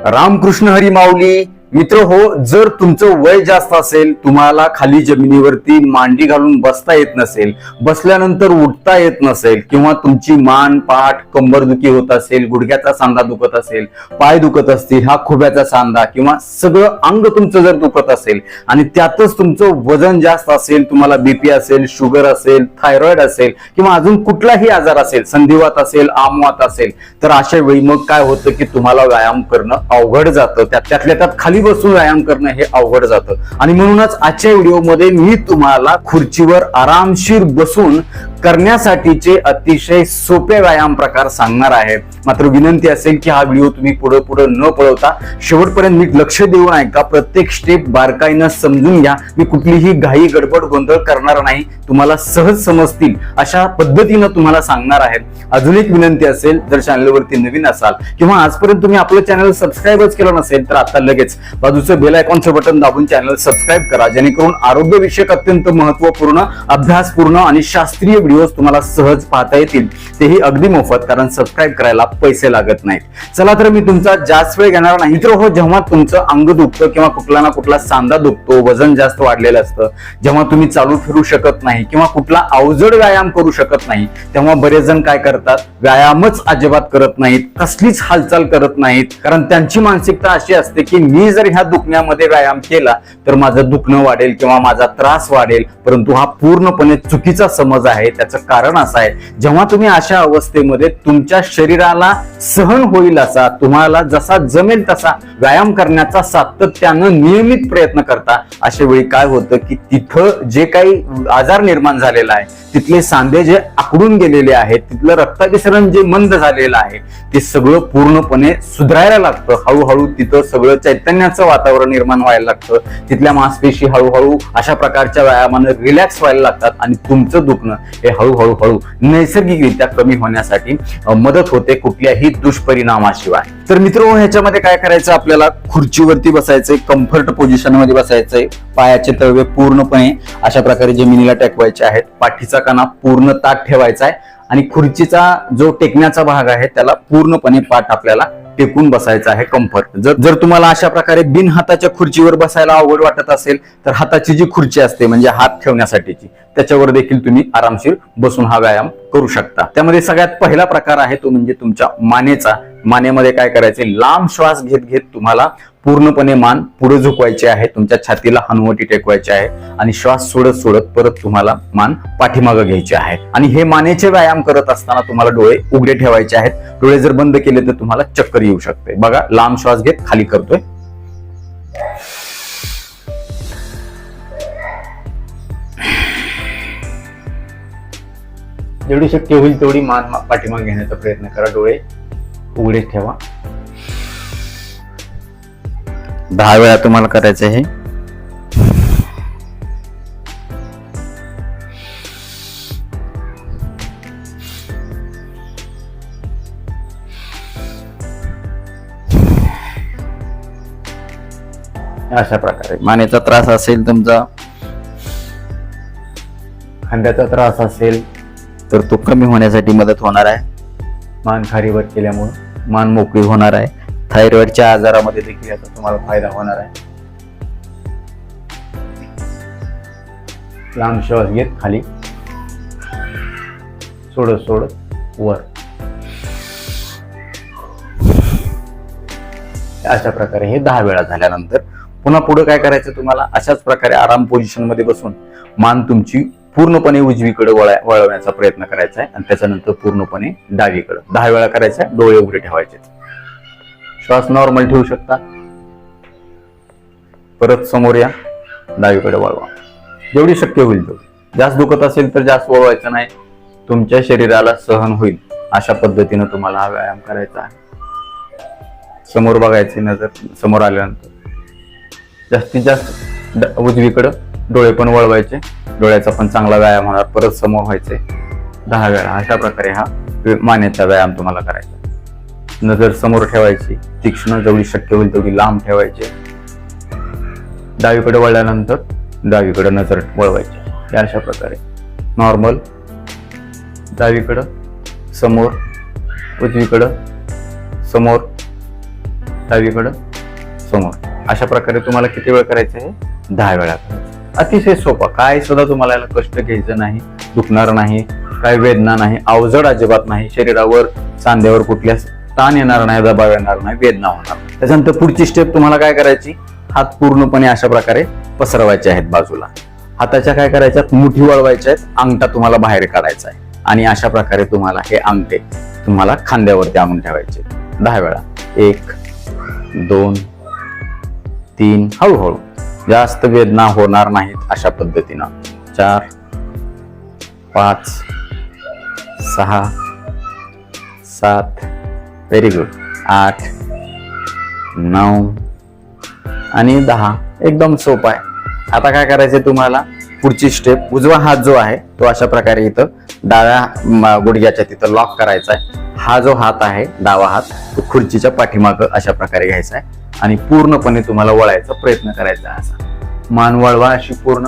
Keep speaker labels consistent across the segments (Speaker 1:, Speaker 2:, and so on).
Speaker 1: रामकृष्ण हरी माऊली मित्र हो जर तुमचं वय जास्त असेल तुम्हाला खाली जमिनीवरती मांडी घालून बसता येत नसेल बसल्यानंतर उठता येत नसेल किंवा तुमची मान पाठ कंबरदुखी होत असेल गुडघ्याचा सांधा दुखत असेल पाय दुखत असतील हा खुब्याचा सांधा किंवा सगळं अंग तुमचं जर दुखत असेल आणि त्यातच तुमचं वजन जास्त असेल तुम्हाला बीपी असेल शुगर असेल थायरॉइड असेल किंवा अजून कुठलाही आजार असेल संधिवात असेल आमवात असेल तर अशा वेळी मग काय होतं की तुम्हाला व्यायाम करणं अवघड जातं. त्यातल्या त्यात खाली बसून व्यायाम करणं हे अवघड जातं. आणि म्हणूनच आजच्या व्हिडिओमध्ये मी तुम्हाला खुर्चीवर आरामशीर बसून करण्यासाठीचे अतिशय सोपे व्यायाम प्रकार सांगणार आहे. मात्र विनंती असेल की हा व्हिडिओ तुम्ही पुढे पुढे न पळवता शेवटपर्यंत नीट लक्ष देऊन ऐका. प्रत्येक स्टेप बारकाईनं समजून घ्या. मी कुठलीही घाई गडबड गोंधळ करणार नाही. तुम्हाला सहज समजतील अशा पद्धतीनं तुम्हाला सांगणार आहे. अजून एक विनंती असेल जर चॅनलवरती नवीन असाल किंवा आजपर्यंत तुम्ही आपलं चॅनल सबस्क्राईबच केलं नसेल तर आता लगेच बाजूचं बेल आयकॉनचं बटन दाबून चॅनल सबस्क्राईब करा. जेणेकरून आरोग्यविषयक अत्यंत महत्त्वपूर्ण अभ्यासपूर्ण आणि शास्त्रीय व्हिडिओज तुम्हाला सहज पाहता येतील. तेही अगदी मोफत कारण सबस्क्राईब करायला पैसे लागत नाहीत. चला तर मी तुमचा जास्त वेळ घेणार नाही. तर हो जेव्हा तुमचं अंग दुखतं किंवा कुठला ना कुठला सांधा दुखतो वजन जास्त वाढलेलं असतं जेव्हा तुम्ही चालू फिरू शकत नाही किंवा कुठला अवजड व्यायाम करू शकत नाही तेव्हा बरेच जण काय करतात? व्यायामच अजिबात करत नाहीत कसलीच हालचाल करत नाहीत. कारण त्यांची मानसिकता अशी असते की मी जर ह्या दुखण्यामध्ये व्यायाम केला तर माझं दुखणं वाढेल किंवा माझा त्रास वाढेल परंतु हा पूर्णपणे चुकीचा समज आहे. त्याचं कारण असं आहे जेव्हा तुम्ही अशा अवस्थेमध्ये तुमच्या शरीराला सहन होईल असा तुम्हाला जसा जमेल तसा व्यायाम करण्याचा सातत्यानं नियमित प्रयत्न करता अशा वेळी काय होतं की तिथं जे काही आजार निर्माण झालेला आहे तिथले सांधे जे आकडून गेलेले आहेत तिथलं रक्ताभिसरण जे मंद झालेलं आहे ते सगळं पूर्णपणे सुधारायला लागतं. हळूहळू तिथं सगळं चैतन्य चैतन्याचं वातावरण निर्माण व्हायला लागतं. तिथल्या मांसपेशी हळूहळू अशा प्रकारच्या व्यायामानं रिलॅक्स व्हायला लागतात आणि तुमचं दुखणं हे हळूहळू हळू नैसर्गिकरित्या कमी होण्यासाठी मदत होते कुठल्याही दुष्परिणामाशिवाय. तर मित्र ह्याच्यामध्ये काय करायचं आपल्याला? खुर्चीवरती बसायचंय कम्फर्ट पोझिशनमध्ये बसायचंय पायाचे तळवे पूर्णपणे अशा प्रकारे जमिनीला टेकवायचे आहेत पाठीचा कणा पूर्ण ताट ठेवायचा आहे आणि खुर्चीचा जो टेकण्याचा भाग आहे त्याला पूर्णपणे पाठ आपल्याला टेकून बसायचं आहे कम्फर्ट जर जर तुम्हाला अशा प्रकारे बिन हाताच्या खुर्चीवर बसायला अवघड वाटत असेल तर हाताची जी खुर्ची असते म्हणजे हात ठेवण्यासाठीची त्याच्यावर देखील तुम्ही आरामशीर बसून हा व्यायाम करू शकता. त्यामध्ये सगळ्यात पहिला प्रकार आहे तो म्हणजे तुमच्या मानेचा. मानेमध्ये काय करायचे? लांब श्वास घेत घेत तुम्हाला पूर्णपणे मान पुढे झुकवायची आहे. तुमच्या छातीला हनुवटी टेकवायची आहे आणि श्वास सोडत सोडत परत तुम्हाला मान पाठीमागं घ्यायचे आहे. आणि हे मानेचे व्यायाम करत असताना तुम्हाला डोळे उघडे ठेवायचे आहेत. डोळे जर बंद केले तर तुम्हाला चक्कर येऊ शकते. बघा लांब श्वास घेत खाली करतोय. जेवढी शक्य होईल तेवढी मान पाठीमागे घेण्याचा प्रयत्न करा. डोळे उघडे ठेवा. दहा वेळा तुम्हाला करायचं आहे. अशा प्रकारे. मानेचा त्रास असेल तुमचा? खांद्याचा त्रास असेल. तर तो कमी होण्यासाठी मदत होणार आहे. मान खारीवर केल्यामुळं मान मोकळी होणार आहे. थायरॉइडच्या आजारामध्ये देखील याचा तुम्हाला फायदा होणार आहे. लांब श्वास घेत खाली. सोडत सोडत वर. अशा प्रकारे हे दहा वेळा झाल्यानंतर पुन्हा पुढे काय करायचं तुम्हाला? अशाच प्रकारे आराम पोझिशनमध्ये बसून मान तुमची पूर्णपणे उजवीकडे वळा वळवण्याचा प्रयत्न करायचा आहे. आणि त्याच्यानंतर पूर्णपणे डावीकडे. दहा वेळा करायचा आहे डोळे उघडे ठेवायचे श्वास नॉर्मल ठेवू शकता. परत समोर या डावीकडे वळवा. जेवढी शक्य होईल तेवढी. जास्त दुखत असेल तर जास्त वळवायचं नाही. तुमच्या शरीराला सहन होईल. अशा पद्धतीनं तुम्हाला हा व्यायाम करायचा आहे. समोर बघायची नजर समोर आल्यानंतर. जास्तीत जास्त उजवीकडं डोळे पण वळवायचे. डोळ्याचा पण चांगला व्यायाम होणार परत समोर व्हायचे. दहा वेळा अशा प्रकारे हा वे- मानेचा व्यायाम तुम्हाला करायचा. नजर समोर ठेवायची तीक्ष्ण जेवढी शक्य होईल तेवढी लांब ठेवायची. डावीकडे वळल्यानंतर डावीकडे नजर वळवायची. अशा प्रकारे. नॉर्मल डावीकडं समोर उजवीकडं समोर डावीकडं समोर. अशा प्रकारे तुम्हाला किती वेळ करायचं आहे? दहा वेळा करायचं. अतिशय सोपा. काय सुद्धा तुम्हाला याला कष्ट घ्यायचं नाही दुखणार नाही काय वेदना नाही अवजड अजिबात नाही शरीरावर सांध्यावर कुठल्या ताण येणार नाही दबाव येणार नाही वेदना होणार त्याच्यानंतर पुढची स्टेप तुम्हाला काय करायची? हात पूर्णपणे अशा प्रकारे पसरवायचे आहेत बाजूला. हाताच्या काय करायच्यात मुठी वळवायच्या आहेत अंगठा तुम्हाला बाहेर काढायचा आहे. आणि अशा प्रकारे तुम्हाला हे अंगठे तुम्हाला खांद्यावरती आणून ठेवायचे दहा वेळा. एक दोन तीन हळूहळू. जास्त वेदना होणार नाहीत अशा पद्धतीनं. चार पाच सहा सात. व्हेरी गुड आठ नऊ आणि दहा. एकदम सोपा आहे. आता काय करायचं तुम्हाला? पुढची स्टेप उजवा हात जो आहे तो अशा प्रकारे इथं डाव्या गुडघ्याच्या तिथं लॉक करायचा आहे. हा जो हात आहे डावा हात तो खुर्चीच्या पाठीमागं अशा प्रकारे घ्यायचा आहे. आणि पूर्णपणे तुम्हाला वळायचा प्रयत्न करायचा असा. मान वळवा अशी पूर्ण.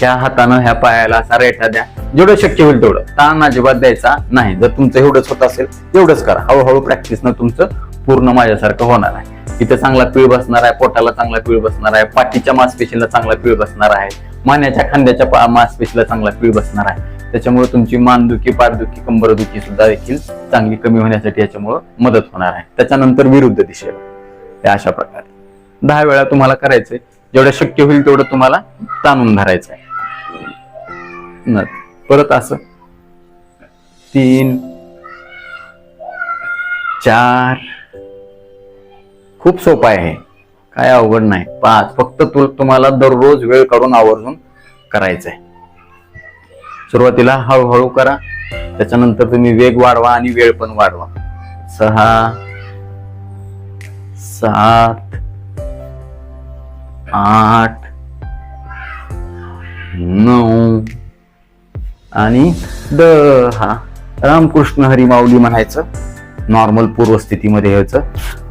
Speaker 1: त्या हातानं ह्या पायाला असा रेठा द्या. जेवढं शक्य होईल तेवढं. ताण अजिबात द्यायचा नाही. जर तुमचं एवढंच होत असेल एवढंच करा. हळूहळू प्रॅक्टिसनं तुमचं पूर्ण माझ्यासारखं होणार आहे. इथं चांगला पीळ बसणार आहे पोटाला चांगला पीळ बसणार आहे पाठीच्या मांसपेशीला चांगला पीळ बसणार आहे मान्याच्या खांद्याच्या मांसपेशीला मासपेशीला चांगला पीळ बसणार आहे. त्याच्यामुळे तुमची मानदुखी पाठदुखी कंबरदुखी सुद्धा देखील चांगली कमी होण्यासाठी याच्यामुळे मदत होणार आहे. त्याच्यानंतर विरुद्ध दिशेला. हे अशा प्रकारे. दहा वेळा तुम्हाला करायचंय. जेवढं शक्य होईल तेवढं तुम्हाला ताणून धरायचं आहे न- परत असं. तीन चार. खूप सोपं आहे काय अवघड नाही. पाच. फक्त तू तुम्हाला दररोज वेळ काढून आवर्जून करायचंय. सुरुवातीला हळूहळू करा. त्याच्यानंतर तुम्ही वेग वाढवा आणि वेळ पण वाढवा. सहा सात आठ नऊ आणि दहा रामकृष्ण हरी माऊली म्हणायचं. नॉर्मल पूर्वस्थितीमध्ये यायचं.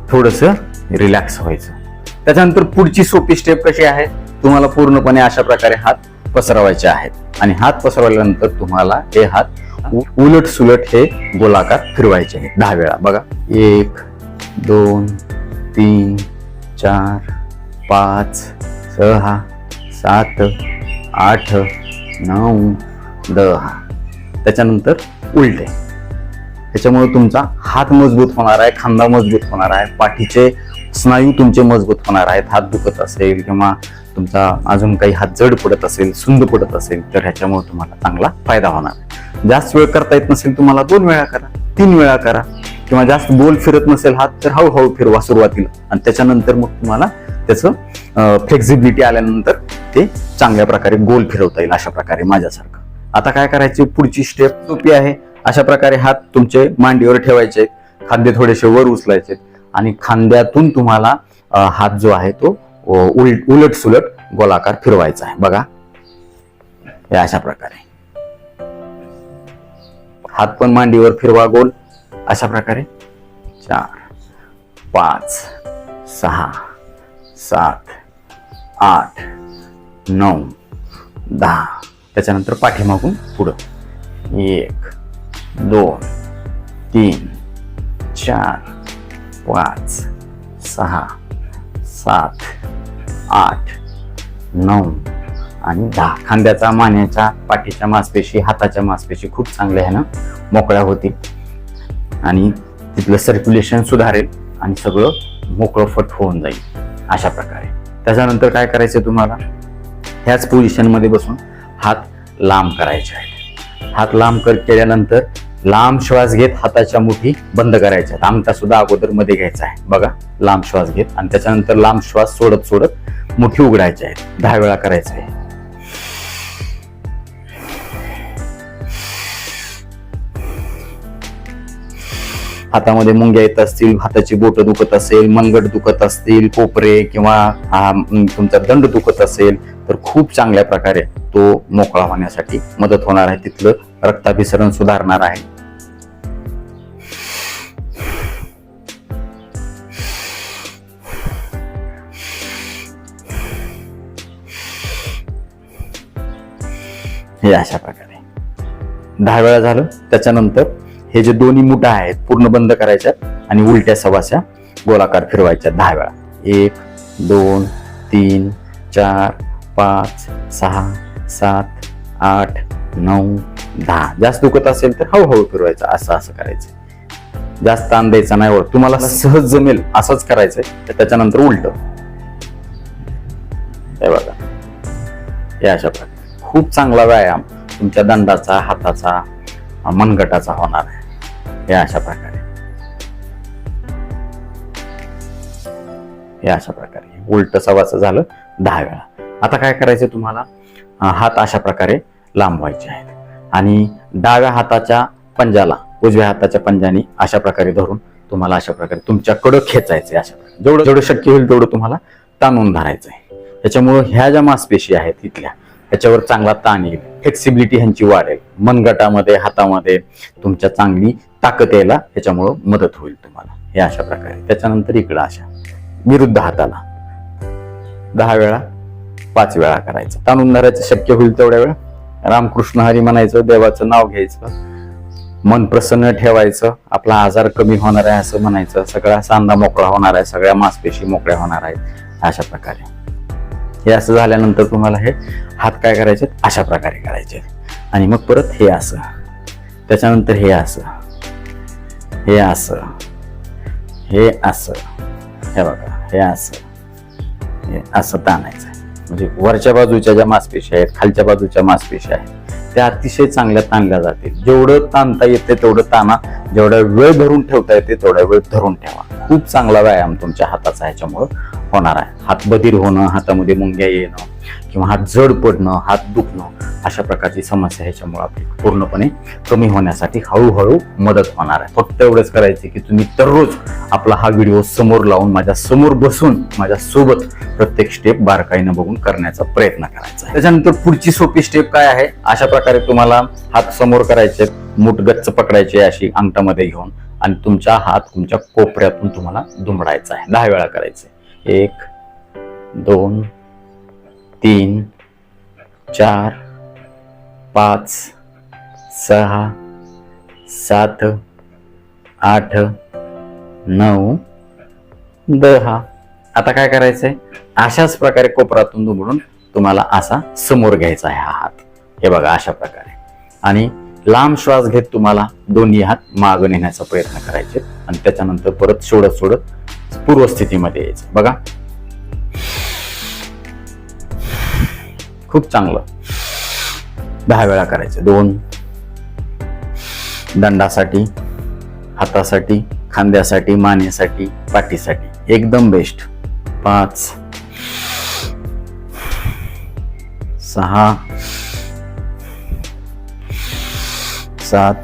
Speaker 1: थोडस रिलॅक्स व्हायचं. त्याच्यानंतर पुढची सोपी स्टेप कशी आहे? तुम्हाला पूर्णपणे अशा प्रकारे हात पसरवायचे आहेत. आणि हात पसरवल्यानंतर तुम्हाला हे हात उ- उलट सुलट हे गोलाकार फिरवायचे आहेत. दहा वेळा. बघा. एक दोन तीन चार पाच सहा सात आठ नऊ दहा. त्याच्यानंतर उलटे. त्याच्यामुळे तुमचा हात मजबूत होणार आहे खांदा मजबूत होणार आहे पाठीचे स्नायू तुमचे मजबूत होणार आहेत हात दुखत असेल किंवा तुमचा अजून काही हात जड पडत असेल सुंद पडत असेल तर ह्याच्यामुळे तुम्हाला चांगला फायदा होणार. जास्त वेळ करता येत नसेल तुम्हाला दोन वेळा करा तीन वेळा करा. किंवा जास्त गोल फिरत नसेल हात तर हळूहळू फिरवा सुरुवातीला. आणि त्याच्यानंतर मग तुम्हाला त्याचं फ्लेक्झिबिलिटी आल्यानंतर ते चांगल्या प्रकारे गोल फिरवता येईल अशा प्रकारे माझ्यासारखं. आता काय करायचे? पुढची स्टेप सोपी आहे. अशा प्रकारे हात तुमचे मांडीवर ठेवायचे खांदे थोडेसे वर उचलायचे आणि खांद्यातून तुम्हाला हात जो आहे तो अं, उलट उलट सुलट गोलाकार फिरवायचा आहे. बघा. हे अशा प्रकारे. हात पण मांडीवर फिरवा गोल. अशा प्रकारे चार पाच सहा सात आठ नऊ दहा. त्याच्यानंतर पाठीमागून पुढं. एक दोन तीन चार पाच सहा सात आठ नऊ आणि दहा. खांद्याचा मानेच्या पाठीच्या मासपेशी हाताच्या मांसपेशी खूप चांगल्या ह्यानं मोकळ्या होतील. आणि तिथलं सर्क्युलेशन सुधारेल आणि सगळं मोकळं फट होऊन जाईल. अशा प्रकारे. त्याच्यानंतर काय करायचं तुम्हाला? ह्याच पोझिशनमध्ये बसून हात लांब करायचे आहेत. हात लांब कर केल्यानंतर लांब श्वास घेत हाताच्या मुठी बंद करायच्या आहेत. अंगठा सुद्धा अगोदरमध्ये घ्यायचा आहे. बघा लांब श्वास घेत. आणि त्याच्यानंतर लांब श्वास सोडत सोडत मुठी उघडायची आहेत. दहा वेळा करायचं आहे. हातामध्ये मुंग्या येत असतील हाताची बोटं दुखत असेल मनगट दुखत असतील कोपरे किंवा तुमचा दंड दुखत असेल तर खूप चांगल्या प्रकारे तो मोकळा होण्यासाठी मदत होणार आहे. तिथलं रक्ताभिसरण सुधारणार आहे. हे अशा प्रकारे. दहा वेळा झालं. त्याच्यानंतर हे जे दोन्ही मुठा आहेत पूर्ण बंद करायच्यात आणि उलट्या सवास्या गोलाकार फिरवायच्या दहा वेळा. एक दोन तीन चार पाच सहा सात आठ नऊ दहा. जास्त दुखत असेल तर हळूहळू फिरवायचं असं असं करायचं. जास्त ताण द्यायचा नाही वर तुम्हाला सहज जमेल असंच करायचंय तर त्याच्यानंतर उलट. हे बघा. हे अशा प्रकारे. खूप चांगला व्यायाम तुमच्या दंडाचा हाताचा मनगटाचा होणार आहे. या अशा प्रकारे. या अशा प्रकारे. उलट सवाचं झालं दहा वेळा. आता काय करायचं तुम्हाला? हात अशा प्रकारे लांबवायचे आहेत. आणि डाव्या हाताच्या पंजाला उजव्या हाताच्या पंजानी अशा प्रकारे धरून तुम्हाला अशा प्रकारे तुमच्याकडं खेचायचं अशा प्रकारे. जेवढं जेवढं शक्य होईल तेवढं तुम्हाला ताणून धरायचं आहे त्याच्यामुळं ह्या ज्या मासपेशी आहेत इथल्या त्याच्यावर चांगला ताण येईल. फ्लेक्सिबिलिटी ह्यांची वाढेल. मनगटामध्ये हातामध्ये तुमच्या चांगली ताकद यायला ह्याच्यामुळं मदत होईल तुम्हाला. हे अशा प्रकारे. त्याच्यानंतर इकडं अशा. विरुद्ध हाताला. दहा वेळा पाच वेळा करायचं. ताणून धरायचं शक्य होईल तेवढ्या वेळा. रामकृष्ण हरी म्हणायचं देवाचं नाव घ्यायचं. मन प्रसन्न ठेवायचं. आपला आजार कमी होणार आहे असं म्हणायचं. सगळा सांधा मोकळा होणार आहे. सगळ्या मांसपेशी मोकळ्या होणार आहेत. अशा प्रकारे. हे असं झाल्यानंतर तुम्हाला हे हात काय करायचे अशा प्रकारे करायचे आणि मग परत हे असं. त्याच्यानंतर हे असं. हे असं. हे असं. हे बघा हे असं. हे असं ताणायचं म्हणजे वरच्या बाजूच्या ज्या मासपेशी आहेत खालच्या बाजूच्या मासपेशी आहेत त्या अतिशय चांगल्या ताणल्या जातील. जेवढं ताणता येते तेवढं ताणा. जेवढा वेळ धरून ठेवता येते तेवढा वेळ धरून ठेवा. खूप चांगला व्यायाम तुमच्या हाताचा ह्याच्यामुळं होणार आहे. हातबधीर होणं हातामध्ये मुंग्या येणं किंवा हात जड पडणं हात दुखणं अशा प्रकारची समस्या ह्याच्यामुळे आपली पूर्णपणे कमी होण्यासाठी हळूहळू मदत होणार आहे. फक्त एवढंच करायचं की तुम्ही दररोज आपला हा व्हिडिओ समोर लावून माझ्यासमोर बसून माझ्या सोबत प्रत्येक स्टेप बारकाईनं बघून करण्याचा प्रयत्न करायचा त्याच्यानंतर पुढची सोपी स्टेप काय आहे? अशा प्रकारे तुम्हाला हात समोर करायचे मूठ गच्च पकडायचे अशी अंगठामध्ये घेऊन आणि तुमचा हात तुमच्या कोपऱ्यातून तुम्हाला दुमडायचा आहे. दहा वेळा करायचे. एक दोन तीन चार पाच सहा सात आठ नऊ दहा. आता काय करायचंय? अशाच प्रकारे कोपरातून दुमडून तुम्हाला असा समोर घ्यायचा आहे हा हात. हे बघा अशा प्रकारे. आणि लांब श्वास घेत तुम्हाला दोन्ही हात मागं नेण्याचा प्रयत्न करायचे. आणि त्याच्यानंतर परत सोडत सोडत पूर्वस्थितीमध्ये यायचं. बघा. खूप चांगलं. दहा वेळा करायचं. दोन. दंडासाठी हातासाठी खांद्यासाठी मानेसाठी पाठीसाठी. एकदम बेस्ट पाच. सहा. सात.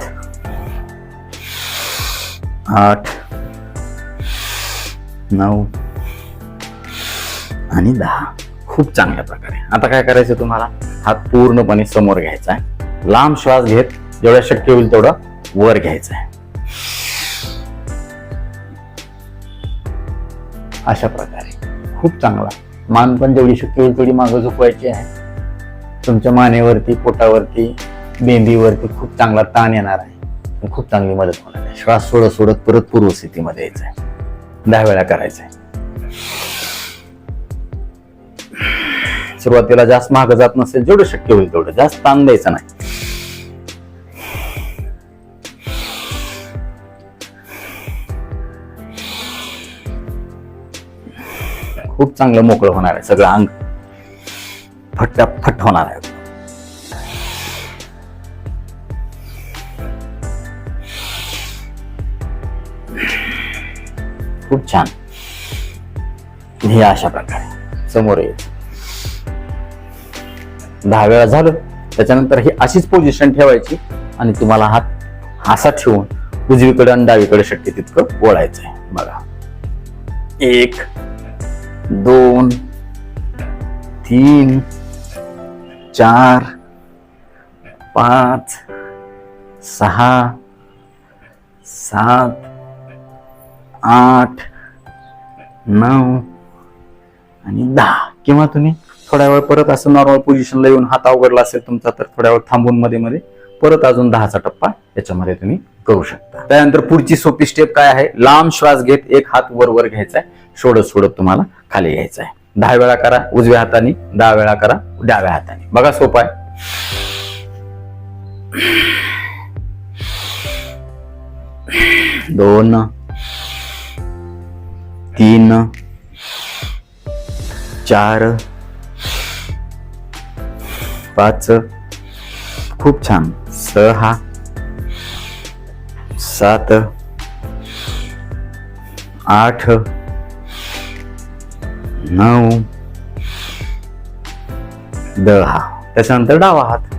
Speaker 1: आठ. नऊ आणि दहा. खूप चांगल्या प्रकारे. आता काय करायचं तुम्हाला? हात पूर्णपणे समोर घ्यायचा आहे. लांब श्वास घेत जेवढा शक्य होईल तेवढं वर घ्यायचं आहे. अशा प्रकारे. खूप चांगला. मान पण जेवढी शक्य होईल तेवढी मागं झोपवायची आहे. तुमच्या मानेवरती पोटावरती बेंबीवरती खूप चांगला ताण येणार आहे. खूप चांगली मदत होणार आहे. श्वास सोडत सोडत परत पूर्वस्थितीमध्ये यायचं आहे. दहा वेळा करायचं आहे सुरुवातीला जास्त महाग जात नसेल जेवढं शक्य होईल तेवढं. जास्त ताण द्यायचं नाही. खूप चांगलं मोकळं होणार आहे सगळं अंग. फटाफट होणार आहे. खूप छान. हे अशा प्रकारे. समोर येईल. दहा वेळा झालं. त्याच्यानंतर ही अशीच पोझिशन ठेवायची आणि तुम्हाला हात असा ठेवून उजवीकडे आणि डावीकडे शक्य तितकं वळायचं आहे बघा. एक दोन तीन चार पाच सहा सात आठ नऊ आणि दहा. किंवा तुम्ही थोड्या वेळ परत असं नॉर्मल पोझिशनला येऊन हात अवघडला असेल तुमचा तर थोड्या वेळ थांबून मध्ये मध्ये परत अजून दहाचा टप्पा याच्यामध्ये तुम्ही करू शकता. त्यानंतर पुढची सोपी स्टेप काय आहे? लांब श्वास घेत एक हात वर वर घ्यायचा आहे. सोडत सोडत तुम्हाला खाली घ्यायचा आहे. दहा वेळा करा उजव्या हाताने. दहा वेळा करा डाव्या हाताने. बघा सोपा आहे. दोन तीन चार पाच खूप छान. सहा सात आठ नऊ दहा. त्याच्यानंतर डावा हात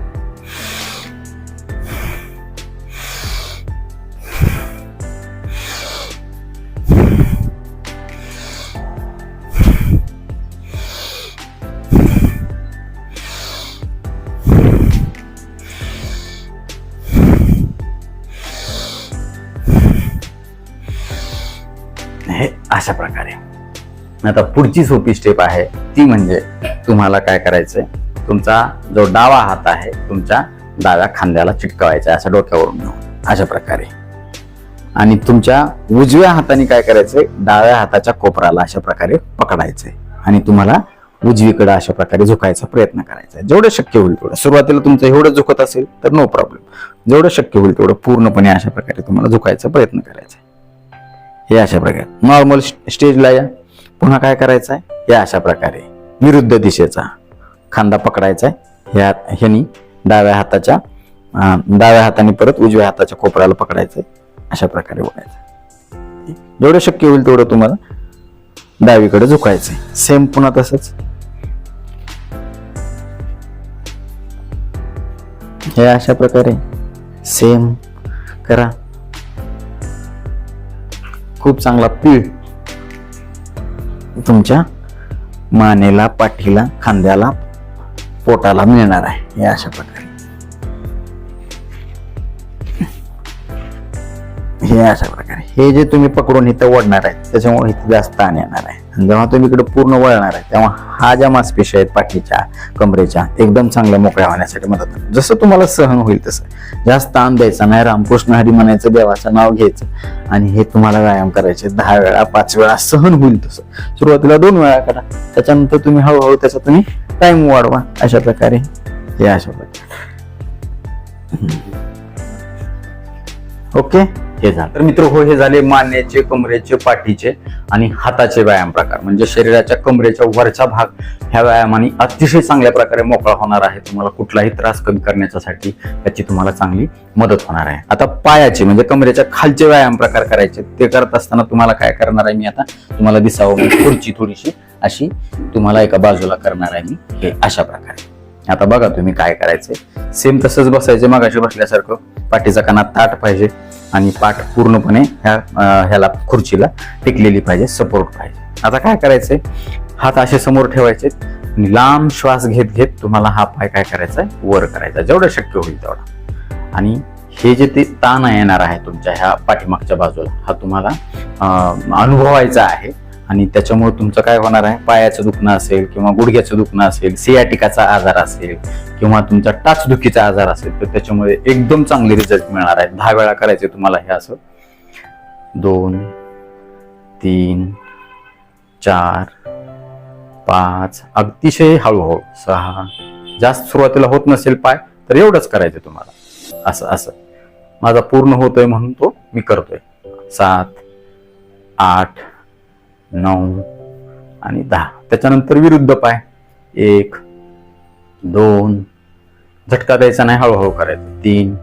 Speaker 1: आता पुढची सोपी स्टेप आहे ती म्हणजे तुम्हाला काय करायचंय? तुमचा जो डावा हात आहे तुमच्या डाव्या खांद्याला चिटकवायचा आहे, असं डोक्यावरून घेऊन. अशा प्रकारे. आणि तुमच्या उजव्या हाताने काय करायचंय? डाव्या हाताच्या कोपराला अशा प्रकारे पकडायचंय. आणि तुम्हाला उजवीकडे अशा प्रकारे झुकायचा प्रयत्न करायचा आहे. जेवढं शक्य होईल तेवढं. सुरुवातीला तुमचं एवढं झुकत असेल तर नो प्रॉब्लेम जेवढं शक्य होईल तेवढं पूर्णपणे अशा प्रकारे तुम्हाला झुकायचा प्रयत्न करायचा आहे. हे अशा प्रकारे. नॉर्मल स्टेजला या. पुन्हा काय करायचं आहे या अशा प्रकारे. विरुद्ध दिशेचा खांदा पकडायचा आहे ह्या ह्यानी डाव्या हाताच्या डाव्या हाताने परत उजव्या हाताच्या कोपऱ्याला पकडायचं आहे अशा प्रकारे वळायचं जेवढं शक्य होईल तेवढं तुम्हाला डावीकडे झुकायचं आहे सेम पुन्हा तसंच. हे अशा प्रकारे. सेम करा. खूप चांगला पीळ. तुमच्या मानेला पाठीला खांद्याला पोटाला मिळणार आहे हे अशा प्रकारे. हे अशा प्रकारे. हे जे तुम्ही पकडून इथं ओढणार आहे त्याच्यामुळे इथे जास्त ताण येणार आहे. जेव्हा तुम्ही इकडे पूर्ण वळणार आहे तेव्हा हा ज्या मांसपेशी आहेत पाठीच्या कमरेच्या एकदम चांगल्या मोकळ्या होण्यासाठी मदत होते. जसं तुम्हाला सहन होईल तसं. जास्त ताण द्यायचा नाही रामकृष्ण हरी म्हणायचं देवाचं नाव घ्यायचं. आणि हे तुम्हाला व्यायाम करायचे. दहा वेळा पाच वेळा सहन होईल तसं. सुरुवातीला दोन वेळा करा. त्याच्यानंतर तुम्ही हळूहळू त्याचा तुम्ही टाइम वाढवा. अशा प्रकारे. हे अशा प्रकारे. ओके हे झालं. तर मित्र हो हे झाले मानेचे कमरेचे पाठीचे आणि हाताचे व्यायाम प्रकार. म्हणजे शरीराच्या कमरेच्या वरचा भाग ह्या व्यायामाने अतिशय चांगल्या प्रकारे मोकळा होणार आहे. तुम्हाला कुठलाही त्रास कमी करण्यासाठी त्याची तुम्हाला चांगली मदत होणार आहे. आता पायाचे म्हणजे कमरेच्या खालचे व्यायाम प्रकार करायचे ते करत असताना तुम्हाला काय करणार आहे मी आता? तुम्हाला दिसावं खुर्ची थोडीशी अशी तुम्हाला एका बाजूला करणार आहे मी. हे अशा प्रकारे. आता बघा तुम्ही काय करायचंय. सेम तसंच बसायचे मगाशी बसल्यासारखं. पाठीचा कानात ताट पाहिजे आणि पाठ पूर्णपणे ह्या ह्याला खुर्चीला टेकलेली पाहिजे सपोर्ट पाहिजे. आता काय करायचंय? हात असे समोर ठेवायचे आणि लांब श्वास घेत घेत तुम्हाला हा पाय काय करायचा आहे? वर करायचा जेवढं शक्य होईल तेवढा. आणि हे जे ते ताण येणार आहे तुमच्या ह्या पाठीमागच्या बाजूला हा तुम्हाला अनुभवायचा आहे. आणि त्याच्यामुळे तुमचं काय होणार आहे? पायाचं दुखणं असेल किंवा गुडघ्याचं दुखणं असेल सियाटिकाचा आजार असेल किंवा तुमचा टाचदुखीचा आजार असेल तर त्याच्यामुळे एकदम चांगले रिझल्ट मिळणार आहे दहा वेळा करायचे तुम्हाला हे असं. दोन तीन चार पाच अतिशय हळूहळू. सहा. जास्त सुरुवातीला होत नसेल पाय तर एवढंच करायचं तुम्हाला. असं असं. माझा पूर्ण होतोय म्हणून तो मी करतोय. सात आठ नऊ आणि दहा. त्याच्यानंतर विरुद्ध पाय. एक दोन. झटका द्यायचा नाही हळूहळू करायचं. तीन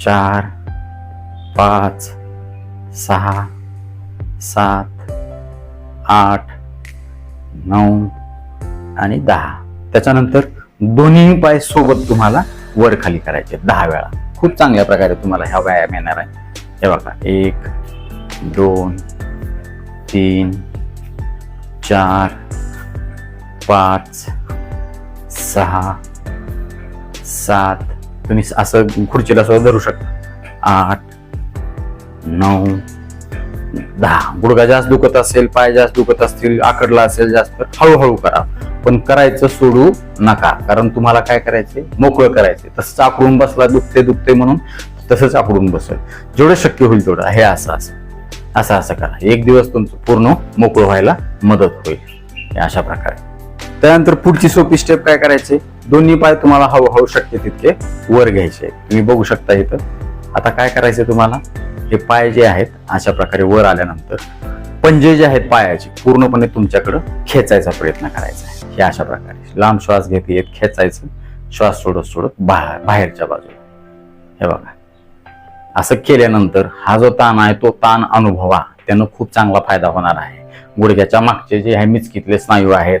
Speaker 1: चार पाच सहा सात आठ नऊ आणि दहा. त्याच्यानंतर दोन्ही पाय सोबत तुम्हाला वर खाली करायचे दहा वेळा. खूप चांगल्या प्रकारे तुम्हाला ह्या व्यायाम येणार आहे. हे बघा. एक दोन तीन चार पाच सहा सात. तुम्ही असं खुर्चीला सुद्धा धरू शकता. आठ नऊ दहा. गुडघा जास्त दुखत असेल पाय जास्त दुखत असतील आकडला असेल जास्त हळूहळू करा. पण करायचं सोडू नका. कारण तुम्हाला काय करायचे मोकळं करायचे तसं आकडून बसला दुखते दुखते म्हणून तसंच आकडून बसेल. जेवढं शक्य होईल तेवढं. हे असं असं. असं असं करा. एक दिवस तुमचं पूर्ण मोकळं व्हायला मदत होईल. अशा प्रकारे. त्यानंतर पुढची सोपी स्टेप काय करायचे? दोन्ही पाय तुम्हाला हळूहळू शक्य तितके वर घ्यायचे. तुम्ही बघू शकता इथं. आता काय करायचे तुम्हाला? हे पाय जे आहेत अशा प्रकारे वर आल्यानंतर पंजे जे आहेत पायाचे पूर्णपणे तुमच्याकडं खेचायचा प्रयत्न करायचा आहे. हे अशा प्रकारे. लांब श्वास घेत येत खेचायचं. श्वास सोडत सोडत बाहेर बाहेरच्या बाजूला. हे बघा. असं केल्यानंतर हा जो ताण आहे तो ताण अनुभवा. त्यानं खूप चांगला फायदा होणार आहे. गुडघ्याच्या मागचे जे आहे मिचकीतले स्नायू आहेत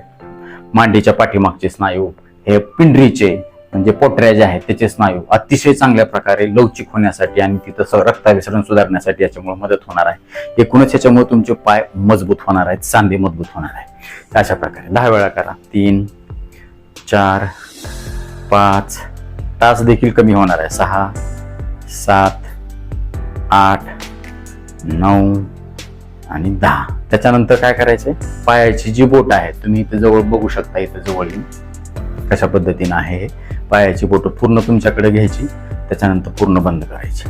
Speaker 1: मांडीच्या पाठीमागचे स्नायू हे पिंडरीचे म्हणजे पोटऱ्या जे आहेत त्याचे स्नायू अतिशय चांगल्या प्रकारे लवचिक होण्यासाठी आणि तिथं रक्ताभिसरण सुधारण्यासाठी याच्यामुळे मदत होणार आहे. एकूणच याच्यामुळे तुमचे पाय मजबूत होणार आहेत सांधे मजबूत होणार आहे अशा प्रकारे दहा वेळा करा. तीन चार पाच. तास देखील कमी होणार आहे. सहा सात आठ नऊ आणि दहा. त्याच्यानंतर काय करायचंय? पायाची जी बोट आहे तुम्ही इथे जवळ बघू शकता इथे जवळ कशा पद्धतीनं आहे हे. पायाची बोटं पूर्ण तुमच्याकडे घ्यायची त्याच्यानंतर पूर्ण बंद करायची.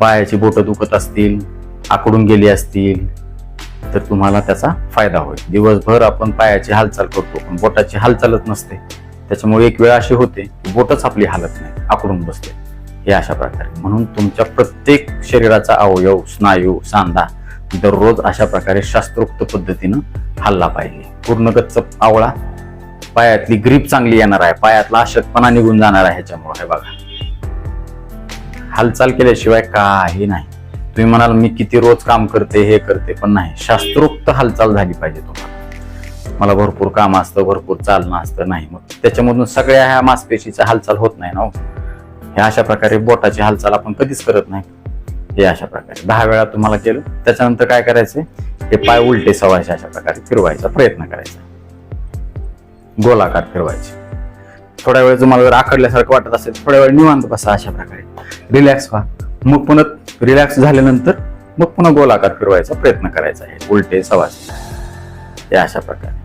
Speaker 1: पायाची बोटं दुखत असतील आकडून गेली असतील तर तुम्हाला त्याचा फायदा होईल. दिवसभर आपण पायाची हालचाल करतो पण बोटाची हालचालच नसते. त्याच्यामुळे एक वेळ अशी होते की बोटच आपली हालत नाही आकडून बसते. हे अशा प्रकारे. म्हणून तुमच्या प्रत्येक शरीराचा अवयव स्नायू सांधा दररोज अशा प्रकारे शास्त्रोक्त पद्धतीनं हल्ला पाहिजे. पूर्ण गच्च आवळा. पायातली ग्रीप चांगली येणार आहे. पायातला अशक्तपणा निघून जाणार आहे ह्याच्यामुळे. हे बघा. हालचाल केल्याशिवाय काही नाही. तुम्ही म्हणाल मी किती रोज काम करते हे करते. पण नाही. शास्त्रोक्त हालचाल झाली पाहिजे तुम्हाला. मला भरपूर काम असतं भरपूर चालणं असतं नाही मग. त्याच्यामधून सगळ्या ह्या मांसपेशीचा हालचाल होत नाही ना हो. हे अशा प्रकारे बोटाची हालचाल आपण कधीच करत नाही. हे अशा प्रकारे. दहा वेळा तुम्हाला केलं. त्याच्यानंतर काय करायचे? हे पाय उलटे सवायचे अशा प्रकारे फिरवायचा प्रयत्न करायचा. गोलाकार फिरवायचे. थोड्या वेळ तुम्हाला जर आखडल्यासारखं वाटत असेल थोड्या वेळ निवांत बसा अशा प्रकारे. रिलॅक्स व्हा. मग पुन्हा रिलॅक्स झाल्यानंतर मग पुन्हा गोलाकार फिरवायचा प्रयत्न करायचा. आहे उलटे सवाचे हे अशा प्रकारे.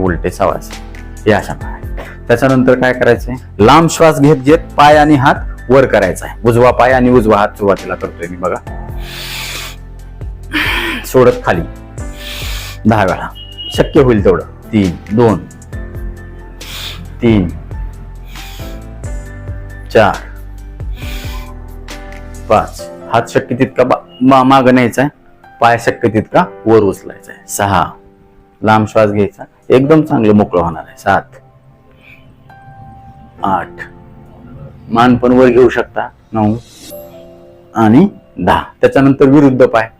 Speaker 1: उलटे सवाचे हे अशा प्रकारे. त्याच्यानंतर काय करायचंय? लांब श्वास घेत घेत पाय आणि हात वर करायचा आहे उजवा पाय आणि उजवा हात सुरुवातीला करतोय मी बघा. सोडत खाली. दहा वेळा. शक्य होईल तेवढं. तीन दोन. तीन. चार. पाच. हात शक्य तितका बा- मा- मागं न्यायचा आहे पाय शक्य तितका वर उचलायचा आहे सहा. लांब श्वास घ्यायचा. एकदम चांगलं मोकळं होणार आहे सात. आठ. मान पण वर घेऊ शकता. नऊ. आणि दहा. त्याच्यानंतर विरुद्ध पाय.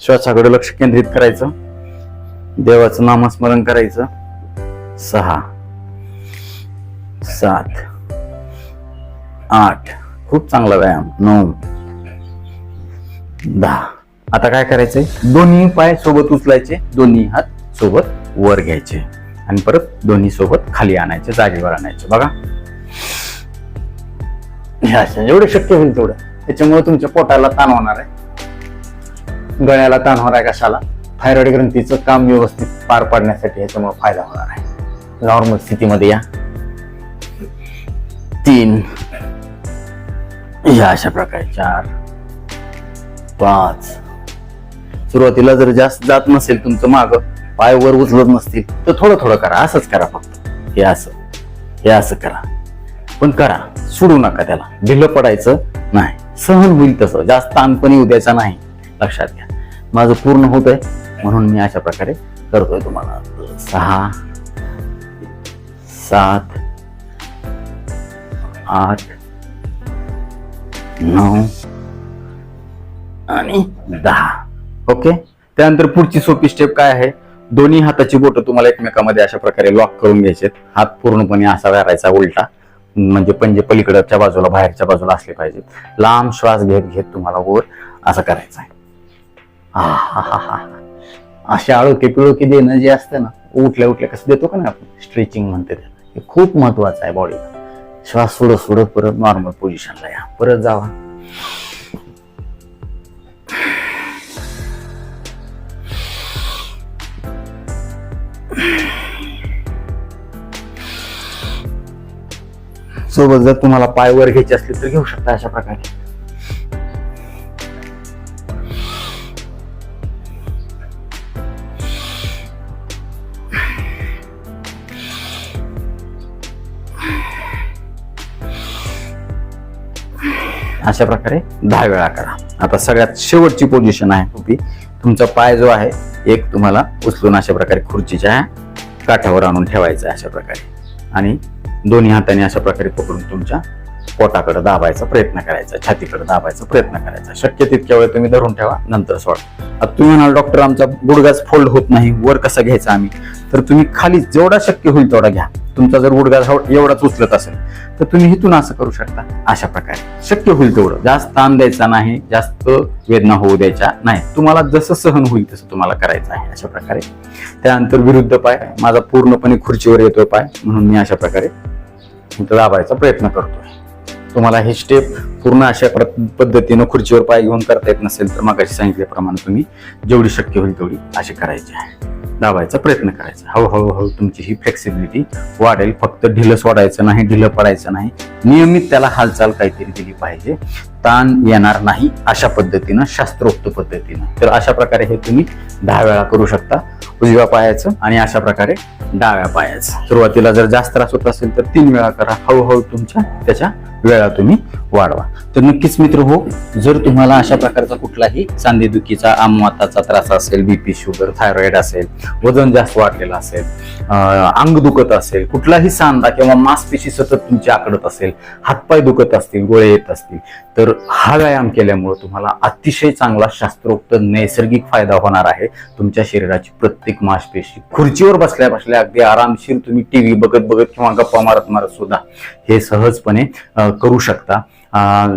Speaker 1: श्वासाकडे लक्ष केंद्रित करायचं. देवाचं नामस्मरण करायचं. सहा. सात. आठ. खूप चांगला व्यायाम. नऊ. दहा आता काय करायचंय? दोन्ही पाय सोबत उचलायचे दोन्ही हात सोबत वर घ्यायचे. आणि परत दोन्ही सोबत खाली आणायचे जागेवर आणायचे. बघा. हे जेवढं शक्य होईल तेवढं. त्याच्यामुळे तुमच्या पोटाला ताण होणार आहे. गळ्याला ताण होणार आहे कशाला? थायरॉइड ग्रंथीचं काम व्यवस्थित पार पाडण्यासाठी ह्याच्यामुळे फायदा होणार आहे. नॉर्मल स्थितीमध्ये या. तीन. या अशा प्रकारे. चार. पाच. सुरुवातीला जर जास्त जात नसेल तुमचं माग पाय वर उचलत नसतील तर थोडं थोडं करा. असंच करा फक्त. हे असं. हे असं करा. पण करा. सोडू नका त्याला. ढिलं पडायचं नाही. सहन होईल तसं. जास्त ताणपण येऊ द्यायचा नाही. लक्षात घ्या. माझं पूर्ण होत आहे म्हणून मी अशा प्रकारे करतोय तुम्हाला. सहा सात आठ नऊ आणि दहा. ओके? त्यानंतर पुढची सोपी स्टेप काय आहे? दोन्ही हाताची बोटं तुम्हाला एकमेकामध्ये अशा प्रकारे लॉक करून घ्यायचे हात पूर्णपणे असा करायचा उलटा. म्हणजे पंजे पलीकडच्या बाजूला बाहेरच्या बाजूला असले पाहिजेत. लांब श्वास घेत घेत तुम्हाला वर असं करायचं आहे. आहाहाहा. असे आळोके पिळोके देणं जे असतं ना उठल्या उठल्या कसं देतो का ना आपण? स्ट्रेचिंग म्हणते त्याला. हे खूप महत्वाचं आहे बॉडीला श्वास सोडत सोडत परत नॉर्मल पोझिशनला या. परत जावा. सोबत जर तुम्हाला पाय वर घ्यायचे असले तर घेऊ शकता अशा प्रकारे. अशा प्रकारे दहा वेळा करा. आता सगळ्यात शेवटची पोझिशन आहे उभी तुमचा पाय जो आहे एक तुम्हाला उचलून अशा प्रकारे खुर्चीच्या काठावर आणून ठेवायचा आहे अशा प्रकारे. आणि दोन्ही हाताने अशा प्रकारे पकडून तुमच्या पोटाकडे दाबायचा प्रयत्न करायचा छातीकडे दाबायचा प्रयत्न करायचा. शक्य तितक्या वेळ तुम्ही धरून ठेवा नंतर सोडा. आता तुम्ही म्हणाल डॉक्टर आमचा गुडघाच फोल्ड होत नाही वर कसा घ्यायचा आम्ही? तर तुम्ही खाली जेवढा शक्य होईल तेवढा घ्या. तुमचा जर गुडघा एवढाच उचलत असेल तर तुम्ही इथून असं करू शकता. अशा प्रकारे. शक्य होईल तेवढं. जास्त ताण द्यायचा नाही जास्त वेदना होऊ द्यायच्या नाही. तुम्हाला जसं सहन होईल तसं तुम्हाला करायचं आहे अशा प्रकारे. त्यानंतर विरुद्ध पाय. माझा पूर्णपणे खुर्चीवर येतोय पाय म्हणून मी अशा प्रकारे इथं दाबायचा प्रयत्न करतोय. तुम्हाला हे स्टेप पूर्ण अशा प्र- पद्धतीनं खुर्चीवर पाय घेऊन करता येत नसेल तर मग सांगितल्याप्रमाणे तुम्ही जेवढी शक्य होईल तेवढी अशी करायची आहे. दाबायचा प्रयत्न करायचा. हळूहळू हळू तुमची ही फ्लेक्सिबिलिटी वाढेल. फक्त ढिलं सोडायचं नाही ढिलं पडायचं नाही. नियमित त्याला हालचाल काहीतरी दिली पाहिजे. ताण येणार नाही अशा पद्धतीनं शास्त्रोक्त पद्धतीनं. तर अशा प्रकारे हे तुम्ही दहा वेळा करू शकता. उजव्या पायाचं आणि अशा प्रकारे डाव्या पायाचं. सुरुवातीला जर जास्त त्रास होत असेल तर तीन वेळा करा. हळूहळू तुमच्या त्याच्या वेळा तुम्ही वाढवा. तर नक्कीच मित्र हो जर तुम्हाला अशा प्रकारचा कुठलाही सांधेदुखीचा आमवाताचा त्रास असेल बीपी शुगर थायरॉइड असेल वजन जास्त वाढलेलं असेल अंग दुखत असेल कुठलाही सांधा किंवा मांसपेशी सतत तुमची आकडत असेल हातपाय दुखत असतील गोळे येत असतील तर हा व्यायाम केल्यामुळे तुम्हाला अतिशय चांगला शास्त्रोक्त नैसर्गिक फायदा होणार आहे. तुमच्या शरीराची प्रत्येक मांसपेशी खुर्चीवर बसल्या बसल्या अगदी आरामशीर तुम्ही टीव्ही बघत बघत किंवा गप्पा मारत मारत सुद्धा हे सहजपणे करू शकता.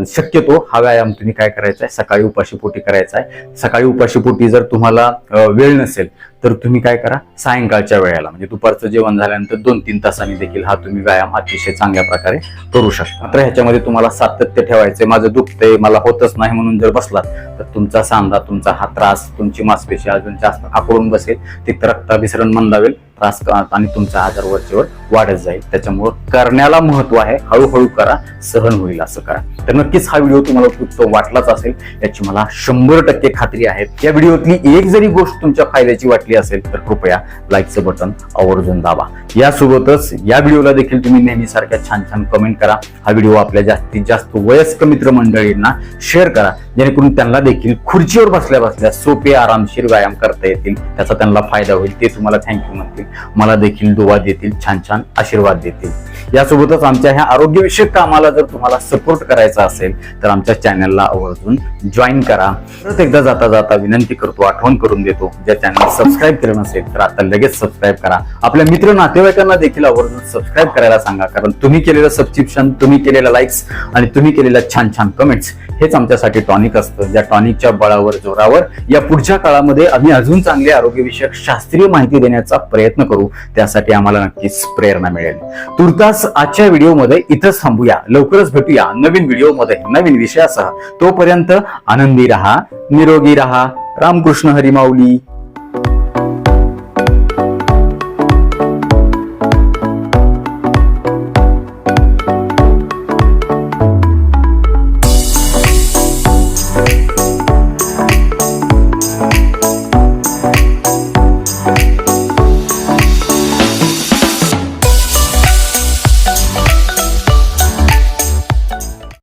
Speaker 1: शक्यतो हा व्यायाम तुम्ही काय करायचा आहे? सकाळी उपाशीपोटी करायचा आहे. सकाळी उपाशीपोटी जर तुम्हाला वेळ नसेल तर तुम्ही काय करा? सायंकाळच्या वेळेला म्हणजे दुपारचं जेवण झाल्यानंतर दोन तीन तासांनी देखील हा तुम्ही व्यायाम अतिशय चांगल्या प्रकारे करू शकता. मात्र ह्याच्यामध्ये तुम्हाला सातत्य ठेवायचंय माझं दुखतंय मला होतच नाही म्हणून जर बसलात तर तुमचा सांधा तुमचा हा त्रास तुमची मांसपेशी अजून जास्त आकडून बसेल तिथं रक्ताभिसरण मंदावेल. त्रास आणि तुमचा आजार वरचेवर वाढत जाईल. त्याच्यामुळं करण्याला महत्त्व आहे. हळूहळू करा सहन होईल असं करा. तर नक्कीच हा व्हिडिओ तुम्हाला उपयुक्त वाटलाच असेल याची मला शंभर टक्के खात्री आहे. या व्हिडिओतली एक जरी गोष्ट तुमच्या फायद्याची वाटली असेल तर कृपया लाईकचं बटन आवर्जून दाबा. यासोबतच या व्हिडिओला देखील तुम्ही नेहमीसारख्या छान छान कमेंट करा. हा व्हिडिओ आपल्या जास्तीत जास्त वयस्क मित्र मंडळींना शेअर करा. जेणेकरून त्यांना देखील खुर्चीवर बसल्या बसल्या सोपे आरामशीर व्यायाम करता येतील. त्याचा त्यांना फायदा होईल. ते तुम्हाला थँक्यू म्हणतील. मला देखील दुवा देतील छान छान आशीर्वाद देतील. यासोबतच आमच्या ह्या आरोग्यविषयक कामाला जर तुम्हाला सपोर्ट करायचा असेल तर आमच्या चॅनलला आवर्जून जॉईन करा. परत एकदा जाता जाता विनंती करतो आठवण करून देतो. ज्या चॅनल सबस्क्राईब केलं नसेल तर आता लगेच सबस्क्राईब करा. आपल्या मित्र नातेवाईकांना देखील आवर्जून सबस्क्राईब करायला सांगा कारण तुम्ही केलेलं सबस्क्रिप्शन तुम्ही केलेल्या लाईक्स आणि तुम्ही केलेल्या छान छान कमेंट्स हेच आमच्यासाठी टॉनिक असतं. ज्या टॉनिकच्या बळावर जोरावर या पुढच्या काळामध्ये आम्ही अजून चांगली आरोग्यविषयक शास्त्रीय माहिती देण्याचा प्रयत्न करू त्यासाठी आम्हाला नक्कीच प्रेरणा मिळेल. तुर्तास आजच्या व्हिडिओमध्ये इथंच थांबूया. लवकरच भेटूया नवीन व्हिडिओमध्ये नवीन विषयासह. तोपर्यंत आनंदी राहा निरोगी राहा. रामकृष्ण हरिमाऊली